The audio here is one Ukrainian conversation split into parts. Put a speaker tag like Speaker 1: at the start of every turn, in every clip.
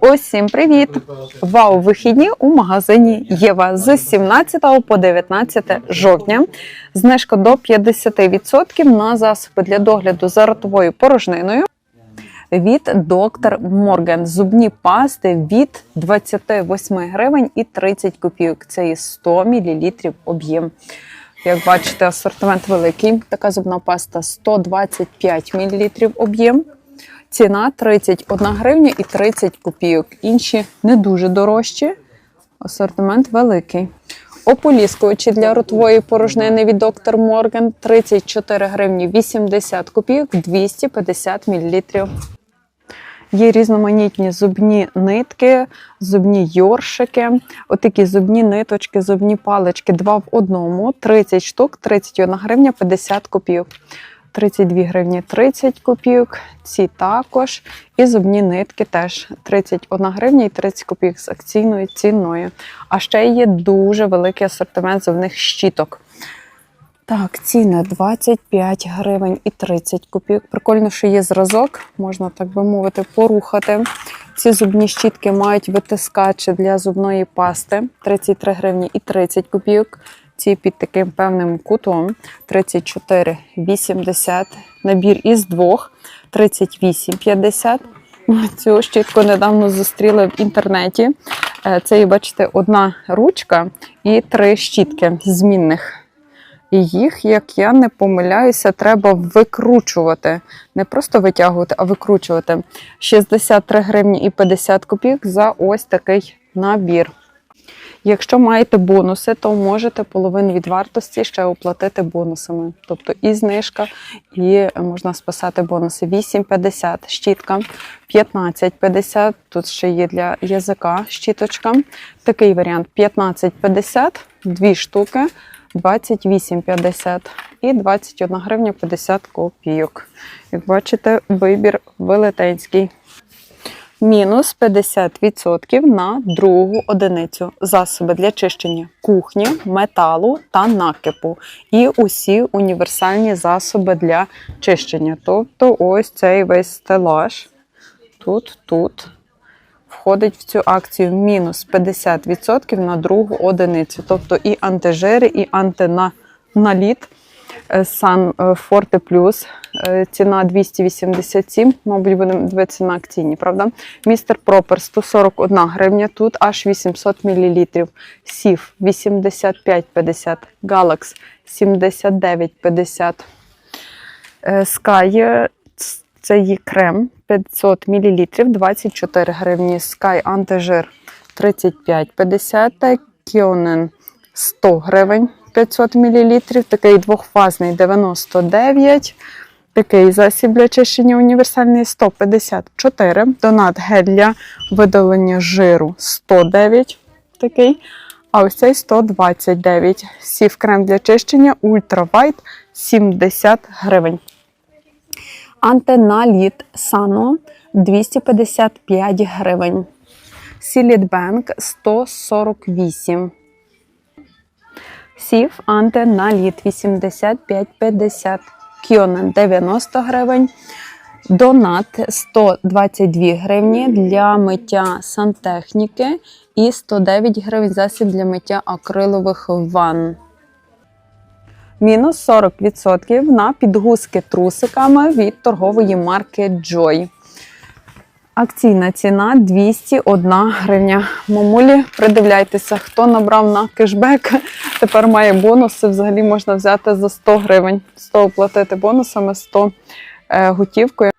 Speaker 1: Усім привіт! Вау! Вихідні у магазині Єва з 17 по 19 жовтня. Знижка до 50% на засоби для догляду за ротовою порожниною. Від доктор Морген зубні пасти від 28 гривень і 30 копійок. Це і 100 мл об'єм. Як бачите, асортимент великий. Така зубна паста 125 мл об'єм. Ціна 31 гривня і 30 копійок. Інші не дуже дорожчі. Асортимент великий. Ополіскувачі для ротової порожнини від доктор Морген 34 гривні 80 копійок 250 мл. Є різноманітні зубні нитки, зубні йоршики, отакі зубні ниточки, зубні палички, два в одному, 30 штук, 31 гривня 50 копійок. 32 гривні 30 копійок, ці також. І зубні нитки теж 31 гривня і 30 копійок з акційною ціною. А ще є дуже великий асортимент зубних щіток. Так, ціни 25 гривень і 30 копійок. Прикольно, що є зразок, можна так би мовити, порухати. Ці зубні щітки мають витискачі для зубної пасти 33 гривні і 30 копійок. Ці під таким певним кутом 34,80. Набір із двох 38,50. Цю щітку недавно зустріли в інтернеті. Е, Це, бачите, одна ручка і три щітки змінних. І їх, як я не помиляюся, треба викручувати. Не просто витягувати, а викручувати. 63 гривні і 50 копійок за ось такий набір. Якщо маєте бонуси, то можете половину від вартості ще оплатити бонусами. Тобто і знижка, і можна списати бонуси. 8,50 щітка, 15,50. Тут ще є для язика щіточка. Такий варіант 15,50, дві штуки. 28,50 і 21 гривня 50 копійок. Як бачите, вибір велетенський. Мінус 50% на другу одиницю засоби для чищення кухні, металу та накипу. І усі універсальні засоби для чищення. Тобто ось цей весь стелаж. Тут, тут входить в цю акцію мінус 50% на другу одиницю. Тобто і антижири, і антиналіт. Сан Форте Плюс. Ціна 287, мабуть, будемо дивитися на акційні, правда? Містер Пропер 141 гривня, тут аж 800 мл. Сіф 85,50, Галакс 79,50. Sky це є крем 500 мл, 24 гривні. Sky антижир 35,50 та Кіонен 100 гривень 500 мл. Такий двохфазний 99 Такий засіб для чищення універсальний 154. Донат гель для видалення жиру 109. Такий. А ось цей 129. Сів крем для чищення White 70 гривень. Антеналіт Сано 255 гривень. Сілітбенк 148. Сів антеналіт 85,50. Кіонен 90 гривень. Донат 122 гривні для миття сантехніки і 109 гривень засіб для миття акрилових ванн. Мінус 40% на підгузки трусиками від торгової марки Joy. Акційна ціна 201 гривня. Мамулі, придивляйтеся, хто набрав на кешбек. Тепер має бонуси. Взагалі можна взяти за 100 гривень. 100 оплатити бонусами, 100 е, готівкою.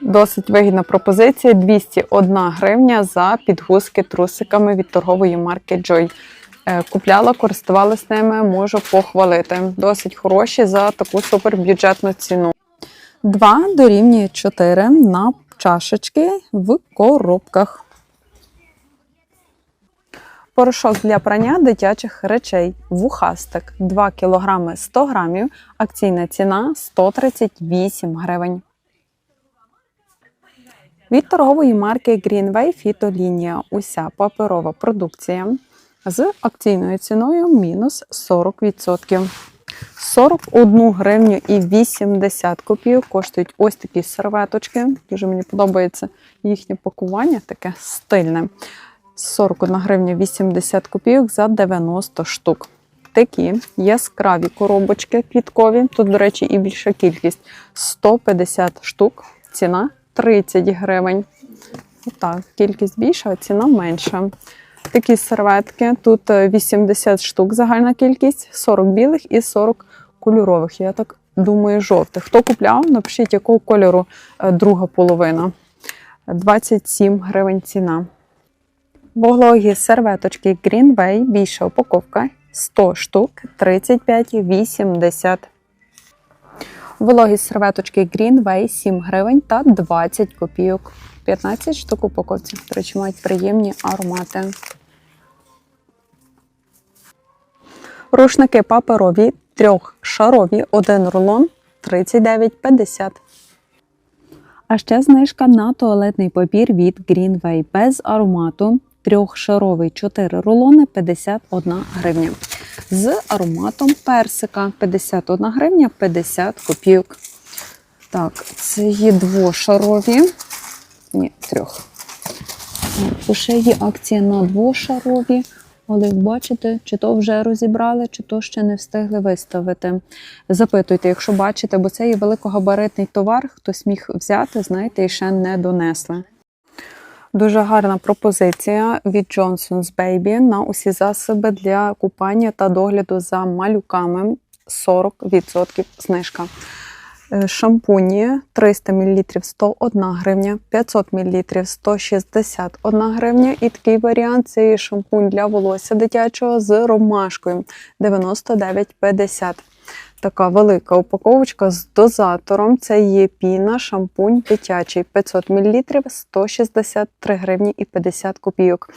Speaker 1: Досить вигідна пропозиція. 201 гривня за підгузки трусиками від торгової марки Joy. Е, Купляла, користувалася ними, можу похвалити. Досить хороші за таку супербюджетну ціну. 2 дорівнює 4 на чашечки в коробках. Порошок для прання дитячих речей. Вухастик 2 кг 100 г. Акційна ціна 138 гривень. Від торгової марки Greenway Фітолінія. Уся паперова продукція з акційною ціною мінус 40%. 41 гривню і 80 копійок коштують ось такі серветочки. Дуже мені подобається їхнє пакування, таке стильне. 41 гривня 80 копійок за 90 штук. Такі яскраві коробочки квіткові. Тут, до речі, і більша кількість 150 штук. Ціна 30 гривень. Отак, кількість більша, а ціна менша. Такі серветки. Тут е, 80 штук загальна кількість, 40 білих і 40 кольорових. Я так думаю, жовтих. Хто купляв, напишіть, якого кольору е, друга половина. 27 гривень ціна. Вологі серветочки Greenway, більша упаковка 100 штук, 35,80. Вологі серветочки Greenway 7 гривень та 20 копійок. 15 штук упаковці. До речі, мають приємні аромати. Рушники паперові, трьохшарові, один рулон 39,50. А ще знижка на туалетний папір від Greenway без аромату. Трьохшаровий 4 рулони 51 гривня. З ароматом персика 51 гривня 50 копійок. Так, це є двошарові. Ні, трьох. Ще є акція на двошарові. Як бачите, чи то вже розібрали, чи то ще не встигли виставити. Запитуйте, якщо бачите, бо це є великогабаритний товар, хтось міг взяти, знаєте, і ще не донесли. Дуже гарна пропозиція від Johnson's Baby на усі засоби для купання та догляду за малюками 40% знижка. Е, Шампуні 300 мл 101 гривня, 500 мл 161 гривня. І такий варіант це шампунь для волосся дитячого з ромашкою 99,50. Така велика упаковочка з дозатором. Це є піна, шампунь дитячий 500 мл 163 гривні і 50 копійок.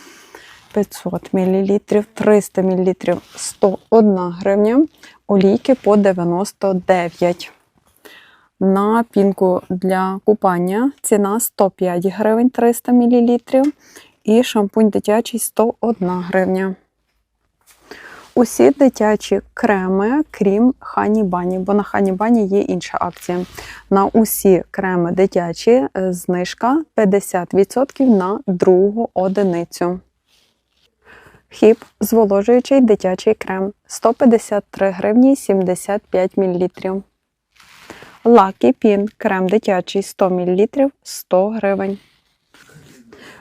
Speaker 1: 500 мл, 300 мл 101 гривня, олійки по 99. На пінку для купання ціна 105 гривень 300 мл і шампунь дитячий 101 гривня. Усі дитячі креми, крім Хані Бані, бо на Хані Бані є інша акція. На усі креми дитячі е, знижка 50% на другу одиницю. Хіп зволожуючий дитячий крем 153 гривні 75 мл. Лакі Пін крем дитячий 100 мл 100 гривень.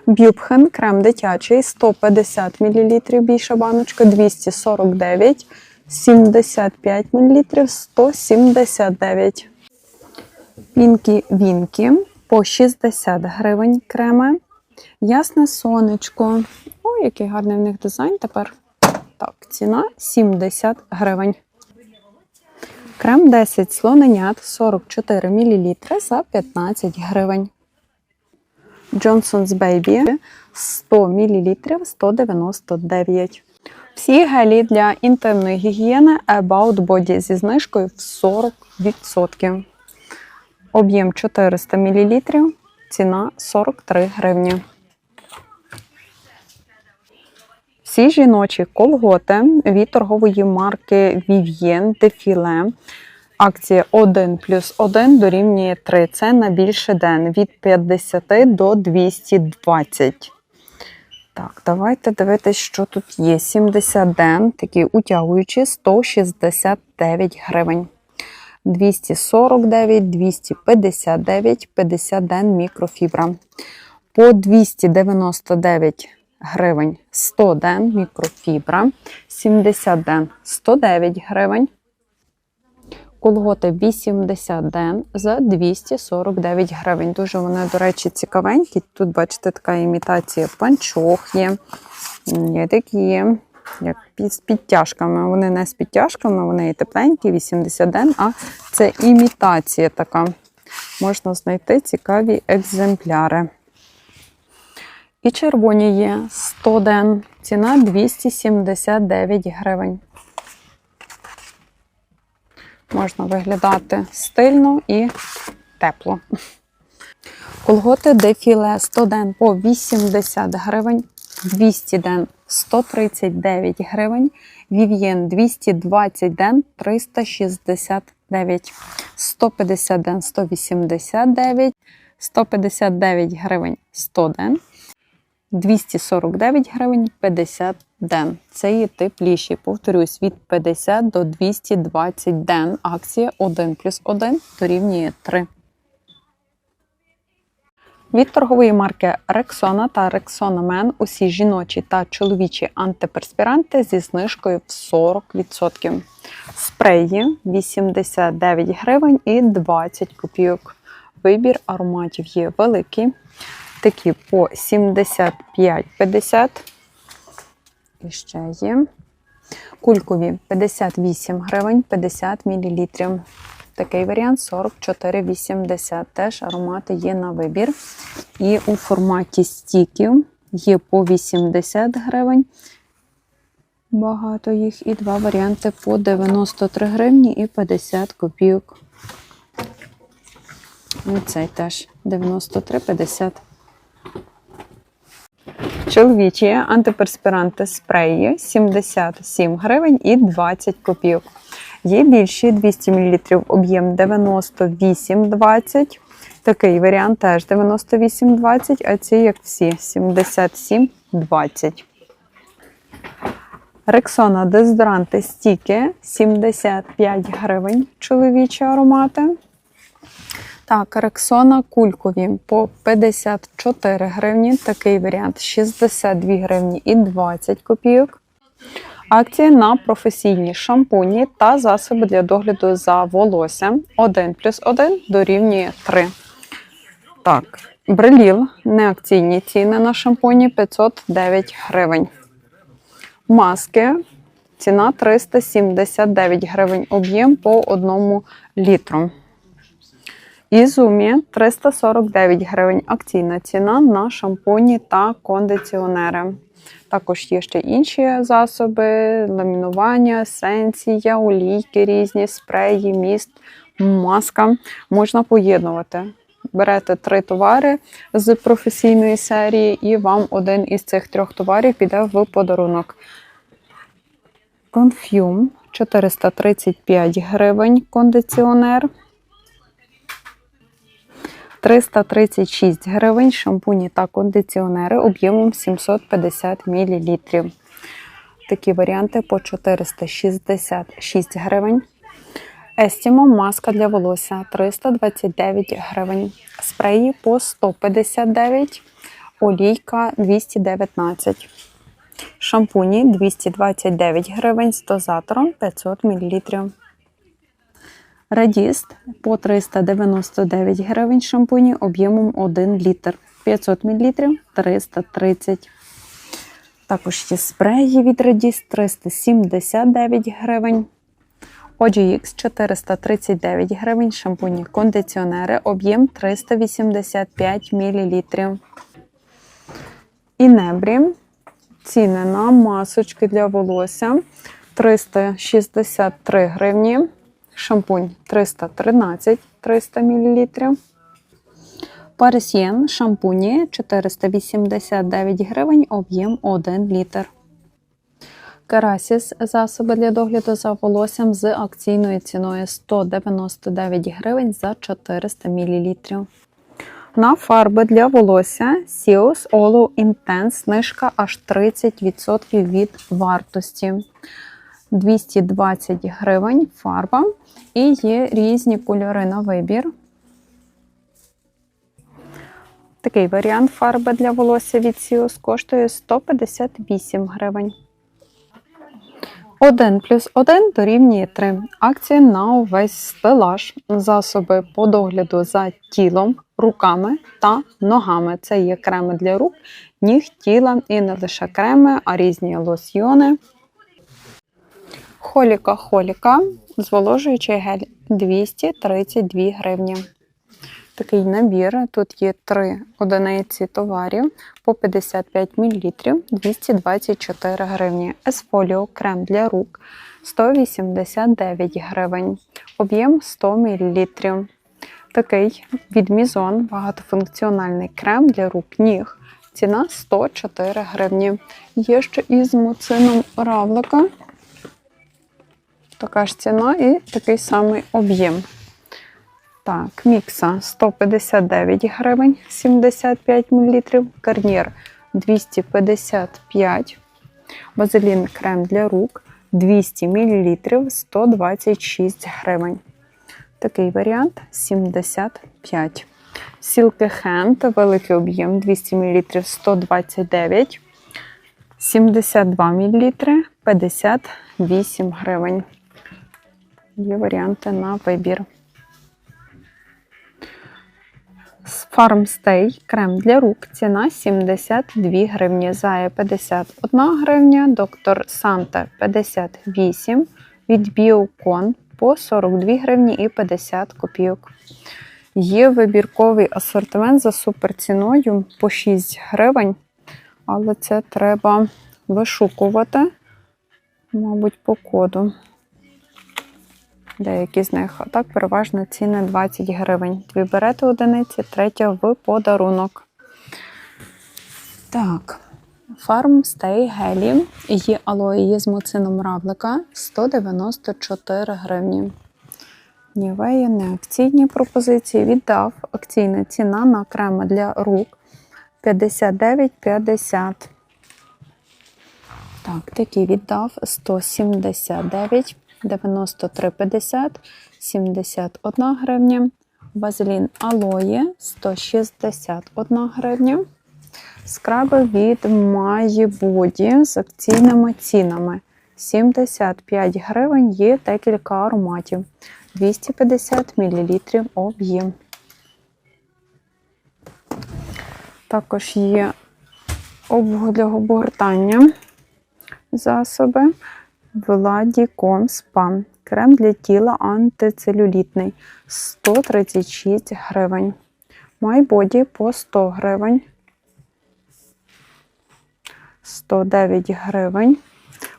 Speaker 1: Бюбхен крем дитячий 150 мл більша баночка 249 75 мл 179. Пінкі Вінкі по 60 гривень креми. Ясне сонечко. Ой, який гарний в них дизайн тепер. Так, ціна 70 гривень. Крем 10 слоненят 44 мл за 15 гривень. Johnson's Baby 100 мл 199. Всі гелі для інтимної гігієни About Body зі знижкою в 40%. Об'єм 400 мл, ціна 43 гривні. Всі жіночі колготи від торгової марки Vivien Defile. Акція 1 плюс 1 дорівнює 3. Це на більше ден від 50 до 220. Так, давайте дивитись, що тут є. 70 ден, такі утягуючі, 169 гривень. 249, 259, 50 ден мікрофібра. По 299 гривень 100 ден мікрофібра, 70 ден 109 гривень. Колготи 80 ден за 249 гривень. Дуже вони, до речі, цікавенькі. Тут, бачите, така імітація панчох є. Є такі, як з підтяжками. Вони не з підтяжками, вони і тепленькі, 80 ден, а це імітація така. Можна знайти цікаві екземпляри. І червоні є 100 ден. Ціна 279 гривень. Можна виглядати стильно і тепло. Колготи дефіле 100 ден по 80 гривень, 200 ден 139 гривень. Vivien 220 ден 369, 150 ден 189, 159 гривень 100 ден, 249 гривень 50 ден. Це є тепліші. Повторюсь, від 50 до 220 ден. Акція 1 плюс 1 дорівнює 3. Від торгової марки Rexona та Rexona Men усі жіночі та чоловічі антиперспіранти зі знижкою в 40%. Спреї 89 гривень і 20 копійок. Вибір ароматів є великий. Такі по 75,50. І ще є. Кулькові 58 гривень 50 мл. Такий варіант 44,80. Теж аромати є на вибір. І у форматі стіків є по 80 гривень. Багато їх. І два варіанти по 93 гривні і 50 копійок. І цей теж 93,50. Чоловічі антиперспіранти спреї 77 гривень і 20 копійок. Є більші 200 мл, об'єм 98,20. Такий варіант теж 98,20, а ці, як всі, 77,20. Рексона дезодоранти стіки 75 гривень чоловічі аромати. Так, Рексона кулькові по 54 гривні. Такий варіант 62 гривні і 20 копійок. Акція на професійні шампуні та засоби для догляду за волоссям 1 плюс 1 дорівнює 3. Так, бреліл, неакційні ціни на шампуні 509 гривень. Маски. Ціна 379 гривень. Об'єм по 1 літру. Ізумі 349 гривень. Акційна ціна на шампуні та кондиціонери. Також є ще інші засоби: ламінування, есенція, олійки різні, спреї, міст, маска. Можна поєднувати. Берете три товари з професійної серії, і вам один із цих трьох товарів піде в подарунок. Конфюм 435 гривень кондиціонер. 336 гривень шампуні та кондиціонери об'ємом 750 мл. Такі варіанти по 466 гривень. Естімо маска для волосся 329 гривень. Спреї по 159, олійка 219. Шампуні 229 гривень з дозатором 500 мл. Радіст по 399 гривень шампуні об'ємом 1 літр. 500 мл 330. Також є спреї від Радіст 379 гривень. OGX 439 гривень, шампуні кондиціонери, об'єм 385 мл. І небрі. Ціни на масочки для волосся 363 гривні. Шампунь 313 300 мл. Парисьєн шампуні 489 гривень, об'єм 1 літр. Керасіс засоби для догляду за волоссям з акційною ціною 199 гривень за 400 мл. На фарби для волосся Sios Olo Intense знижка аж 30% від вартості. 220 гривень фарба. І є різні кольори на вибір. Такий варіант фарби для волосся від Sios коштує 158 гривень. 1 плюс 1 дорівнює 3. Акція на увесь стелаж. Засоби по догляду за тілом, руками та ногами. Це є креми для рук, ніг, тіла і не лише креми, а різні лосьйони. Холіка холіка, зволожуючий гель 232 гривні. Такий набір. Тут є три одиниці товарів по 55 мл 224 гривні. Есфоліо крем для рук 189 гривень. Об'єм 100 мл. Такий від Мізон багатофункціональний крем для рук ніг. Ціна 104 гривні. Є ще із муцином равлика. Така ж ціна і такий самий об'єм. Так, мікса 159 гривень 75 мл, гарнір 255 Вазелін крем для рук 200 мл 126 гривень. Такий варіант 75. Silky Hand, великий об'єм 200 мл 129 72 мл 58 гривень. Є варіанти на вибір. Farmstay крем для рук. Ціна 72 гривні. Зая 51 гривня, доктор Санта 58, від Біокон по 42 гривні і 50 копійок. Є вибірковий асортимент за суперціною по 6 гривень, але це треба вишукувати, мабуть, по коду. Деякі з них. А так переважно ціни 20 гривень. Дві берете одиниці, третя в подарунок. Так, Stay Гелі. Є алоє з муцином равлика 194 гривні. Нівея не акційні пропозиції. Віддав акційна ціна на креми для рук 59,50. Так, такий віддав 179, 93,50, 71 гривня. Вазелін алоє 161 гривня. Скраби від Body з акційними цінами. 75 гривень є декілька ароматів. 250 мл об'єм. Також є обгортання засоби Владіком Спа. Крем для тіла антицелюлітний 136 гривень. Майбоді по 100 гривень. 109 гривень.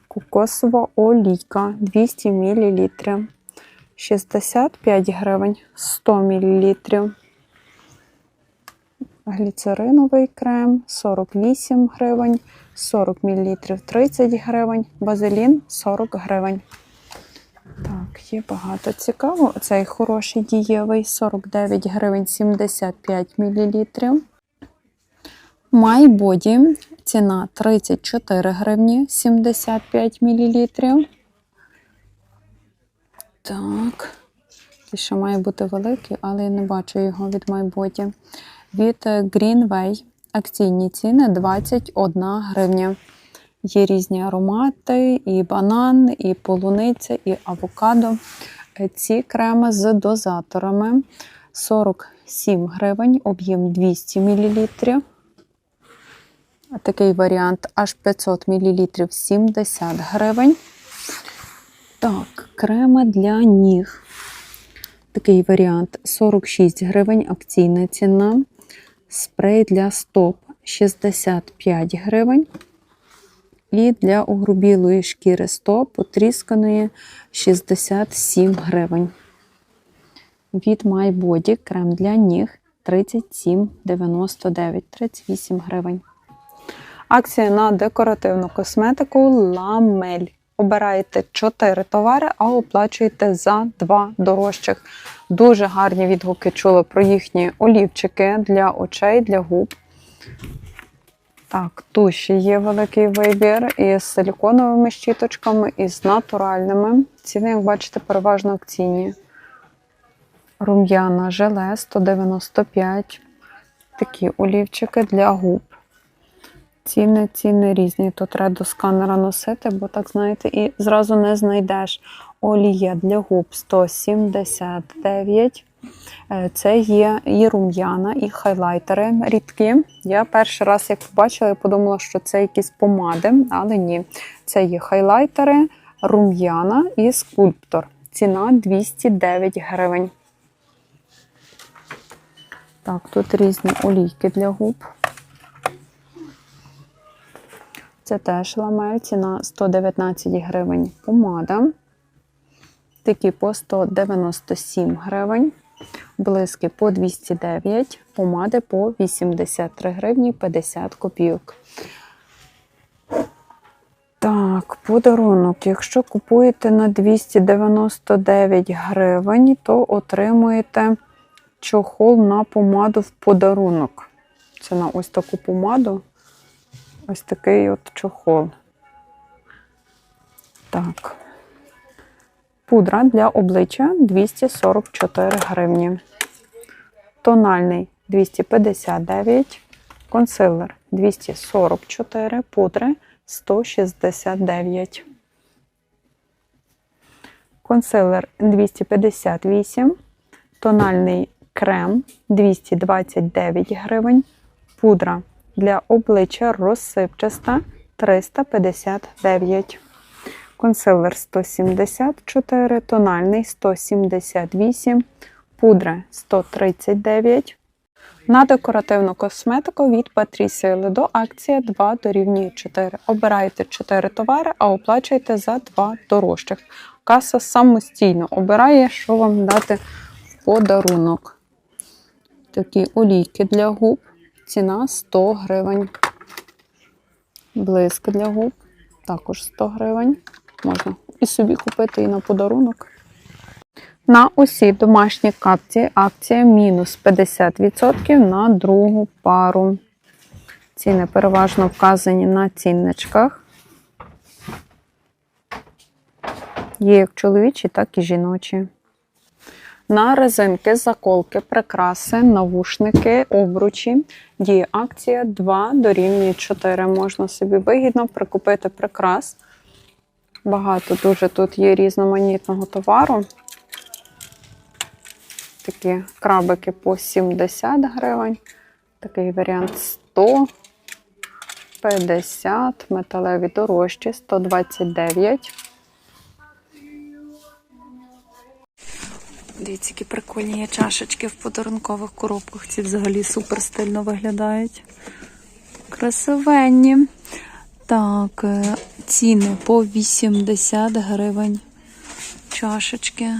Speaker 1: Кокосова олійка 200 мл. 65 гривень 100 мл. Гліцериновий крем 48 гривень, 40 мл 30 гривень, базилін 40 гривень. Так, є багато цікаво. Цей хороший дієвий 49 гривень 75 мл. Майбоді ціна 34 гривні 75 мл. Так. Такий ще має бути великий, але я не бачу його від майбуті. Від Greenway акційні ціни 21 гривня. Є різні аромати, і банан, і полуниця, і авокадо. Ці креми з дозаторами 47 гривень, об'єм 200 мл. Такий варіант аж 500 мл 70 гривень. Так, креми для ніг. Такий варіант 46 гривень, акційна ціна. Спрей для стоп 65 гривень. І для огрубілої шкіри стоп потрісканої 67 гривень. Від My Body крем для ніг 37,99, 38 гривень. Акція на декоративну косметику Ламель. Обираєте 4 товари, а оплачуєте за 2 дорожчих. Дуже гарні відгуки чули про їхні олівчики для очей, для губ. Так, туші є великий вибір із силіконовими щіточками, і з натуральними. Ціни, як бачите, переважно акційні. Рум'яна желе 195. Такі олівчики для губ. Ціни, ціни різні. То треба до сканера носити, бо так, знаєте, і зразу не знайдеш. Олія для губ 179. Е, Це є і рум'яна, і хайлайтери рідкі. Я перший раз, як побачила, я подумала, що це якісь помади, але ні. Це є хайлайтери, рум'яна і скульптор. Ціна 209 гривень. Так, тут різні олійки для губ. Це теж ламель, ціна 119 гривень помада. Такі по 197 гривень. Блиски по 209, помади по 83 гривні 50 копійок. Так, подарунок. Якщо купуєте на 299 гривень, то отримуєте чохол на помаду в подарунок. Це на ось таку помаду. Ось такий от чохол. Так. Пудра для обличчя 244 гривні. Тональний 259, консилер 244, пудри 169. Консилер 258, тональний крем 229 гривень, пудра для обличчя розсипчаста 359. Консилер 174, тональний 178, пудра 139. На декоративну косметику від Патрісії Ледо акція 2 дорівнює 4. Обирайте 4 товари, а оплачуйте за 2 дорожчих. Каса самостійно обирає, що вам дати в подарунок. Такі олійки для губ. Ціна 100 гривень. Блиск для губ також 100 гривень. Можна і собі купити, і на подарунок. На усі домашні капці акція мінус 50% на другу пару. Ціни переважно вказані на цінничках. Є як чоловічі, так і жіночі. На резинки, заколки, прикраси, навушники, обручі діє акція 2 дорівнює 4. Можна собі вигідно прикупити прикрас. Багато дуже тут є різноманітного товару. Такі крабики по 70 гривень. Такий варіант 100, 50, металеві дорожчі 129. Дивіться, які прикольні є чашечки в подарункових коробках. Ці взагалі супер стильно виглядають. Красивенні. Так, е, ціни по 80 гривень. Чашечки.